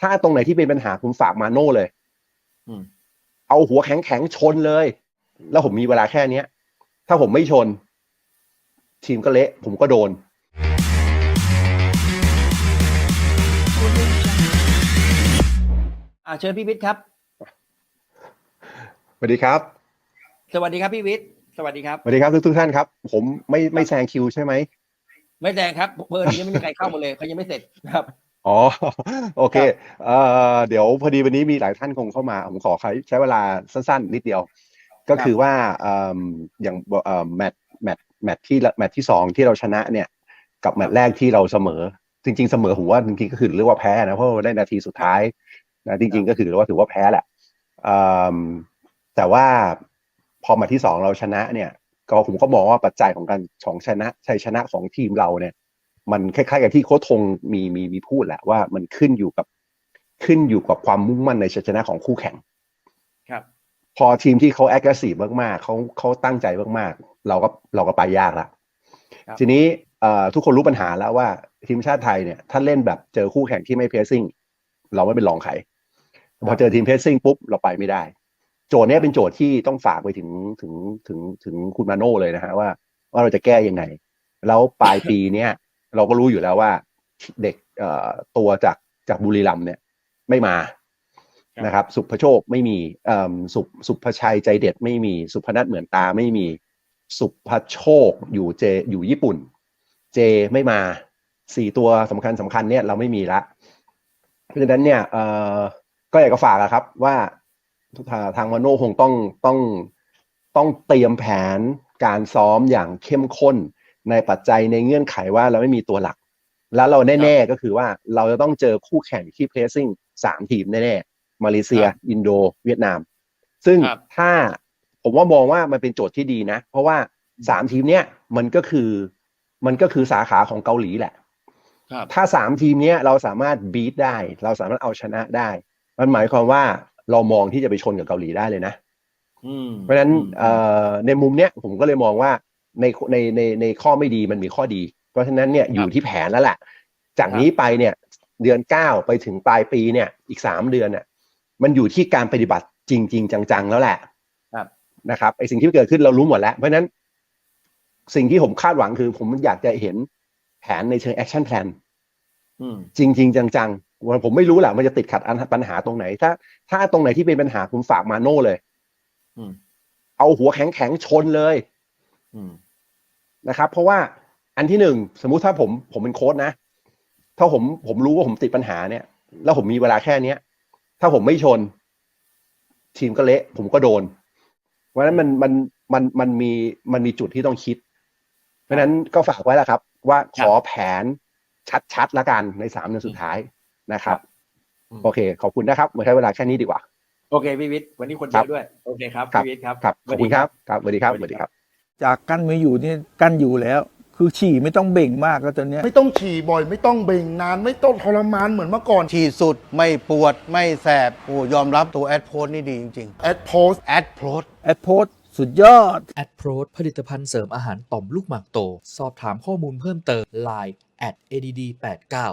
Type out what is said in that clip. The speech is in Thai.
ถ้าตรงไหนที่เป็นปัญหาคุณฝากมาโน่เลยอืมเอาหัวแข็งแข็งๆชนเลย แล้วผมมีเวลาแค่เนี้ย ถ้าผมไม่ชน ทีมก็เละ ผมก็โดน อ่าเชิญพี่วิทย์ครับสวัสดีครับ สวัสดีครับพี่วิทย์สวัสดีครับสวัสดีครับทุกทุกๆท่านครับ ผมไม่ไม่แซงคิวใช่ไหมไม่แดงครับเพิ่นยังไม่มีใครเข้ามาเลยเขายังไม่เสร็จครับ อ๋อ โอเคเอ่อ เดี๋ยวพอดีวันนี้มีหลายท่านคงเข้ามา ผมขอใช้เวลาสั้น ๆ นิดเดียว ก็คือว่า เอิ่มอย่าง เอ่อ แมตช์ แมตช์ แมตช์ที่ แมตช์ที่สองที่เราชนะเนี่ย กับแมตช์แรกที่เราเสมอ จริง ๆ เสมอผมว่าจริง ๆ ก็คือเรียกว่าแพ้นะ เพราะว่าได้นาทีสุดท้ายนะจริงๆก็คือถือว่าถือว่าแพ้แหละ เอิ่มแต่ว่าพอมาที่สองเราชนะเนี่ย ก็ ผมก็มองว่าปัจจัยของการ ของชนะ ชัยชนะของทีมเราเนี่ย มันคล้ายๆกับที่โค้ชทงมีมีมีพูดแหละว่ามันขึ้นอยู่กับขึ้นอยู่กับความมุ่งมั่นในชัยชนะของคู่แข่ง ครับ พอทีมที่เขา aggressive มากๆเขาเขาตั้งใจมากๆ เราก็เราก็ไปยากละครับทีนี้เอ่อทุกคนรู้ปัญหาแล้วว่าทีมชาติไทยเนี่ยถ้าเล่นแบบเจอคู่แข่งที่ไม่เพรสซิ่งเราไม่เป็นรองใครพอเจอทีมเพรสซิ่งปุ๊บเราไปไม่ได้ โจทย์เนี้ยเป็นโจทย์ที่ต้องฝากไปถึงถึงถึงถึงคุณมาโน่เลยนะฮะว่า ว่าเราจะแก้ยังไง แล้วปลายปีเนี้ย เราก็รู้อยู่แล้วว่าเด็กเอ่อตัวจากจากบุรีรัมย์เนี่ยไม่มาครับนะครับ สุภโชคไม่มีเอ่อสุสุภชัยใจเด็ดไม่มีสุพนัทเหมือนตาไม่มีสุภโชคอยู่เจอยู่ญี่ปุ่น เจไม่มาสี่ตัวสำคัญสำคัญเนี่ยเราไม่มีละเพราะฉะนั้นเนี่ยเอ่อก็อยากจะฝากอะครับว่าทางทางมาโน่คงต้องต้องต้องเตรียมแผนการซ้อมอย่างเข้มข้น ในปัจจัยในเงื่อนไขว่าเราไม่มีตัวหลัก แล้วเราแน่ๆก็คือว่าเราจะต้องเจอคู่แข่งที่เพรสซิ่งสามทีมแน่ๆมาเลเซียครับอินโด เวียดนาม ซึ่งครับถ้าผมว่ามองว่ามันเป็นโจทย์ที่ดีนะ เพราะว่าสามทีมเนี้ยมันก็คือมันก็คือสาขาของเกาหลีแหละครับถ้าสามทีมเนี้ยเราสามารถบีทได้ เราสามารถเอาชนะได้ มันหมายความว่าเรามองที่จะไปชนกับเกาหลีได้เลยนะอืมเพราะฉะนั้นอืมเอ่อในมุมเนี้ยผมก็เลยมองว่า ในในในในข้อไม่ดีมันมีข้อดี เพราะฉะนั้นเนี่ยอยู่ที่แผนแล้วแหละจากนี้ไปเนี่ยเดือนเก้าไปถึงปลายปีเนี่ยอีกสามเดือนเนี่ยมันอยู่ที่การปฏิบัติจริง ๆ จังๆแล้วแหละครับนะครับไอสิ่งที่เกิดขึ้นเรารู้หมดแล้ว เพราะฉะนั้นสิ่งที่ผมคาดหวังคือผมอยากจะเห็นแผนในเชิงแอคชั่นแพลนอืมจริงๆจังๆว่าผมไม่รู้แหละมันจะติดขัดอันปัญหาตรงไหน ถ้า ถ้าตรงไหนที่เป็นปัญหาคุณฝากมาโน่เลยอืมเอาหัวแข็งๆชนเลยอืม นะครับ เพราะว่าอันที่หนึ่งสมมุติถ้าผมผมเป็นโค้ดนะ ถ้าผมผมรู้ว่าผมติดปัญหาเนี่ย แล้วผมมีเวลาแค่เนี้ย ถ้าผมไม่ชน ทีมก็เละ ผมก็โดน เพราะฉะนั้นมันมันมันมันมีมันมีจุดที่ต้องคิด เพราะฉะนั้นก็ฝากไว้แล้วครับ ว่าขอแผนชัดๆละกันในสามเดือนสุดท้ายนะครับอืมโอเค ขอบคุณนะครับมาใช้เวลาแค่นี้ดีกว่า โอเคพี่วิทย์วันนี้คนเยครัอะบด้วย โอเคครับครับพี่วิทย์ครับครับขอบคุณครับครับสวัสดีครับสวัสดีครับ จากกั้นไม่อยู่นี่กั้นอยู่แล้ว คือฉี่ไม่ต้องเบ่งมากแล้วตอนเนี้ยไม่ต้องฉี่บ่อย ไม่ต้องเบ่งนาน ไม่ต้องทรมานเหมือนเมื่อก่อนฉีดสุดไม่ปวดไม่แสบโอ้ยอมรับตัวแอดโพสนี่ดีจริงแอดโพสๆแอดโพส แอดโพสสุดยอด แอดโพรผลิตภัณฑ์เสริมอาหารต่อมลูกหมากโต สอบถามข้อมูลเพิ่มเติม Line at add89